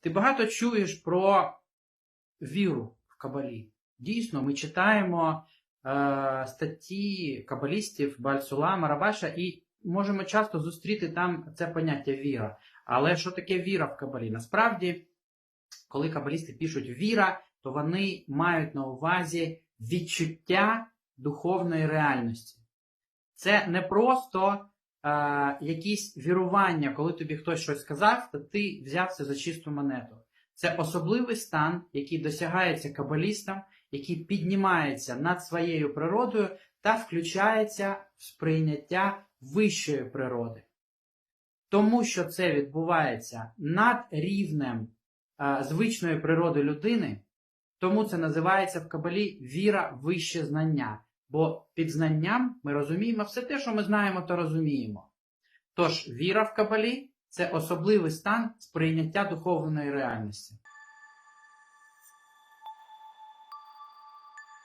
Ти багато чуєш про віру в Кабалі. Дійсно, ми читаємо е, статті кабалістів Бальсулама, Рабаша і можемо часто зустріти там це поняття віра. Але що таке віра в Кабалі? Насправді, коли кабалісти пишуть віра, то вони мають на увазі відчуття духовної реальності. Це не просто якісь вірування, коли тобі хтось щось сказав, то ти взяв це за чисту монету. Це особливий стан, який досягається кабалістам, який піднімається над своєю природою та включається в сприйняття вищої природи. Тому що це відбувається над рівнем е, звичної природи людини, тому це називається в кабалі віра вище знання. Бо під знанням ми розуміємо все те, що ми знаємо, то розуміємо. Тож віра в кабалі це особливий стан сприйняття духовної реальності.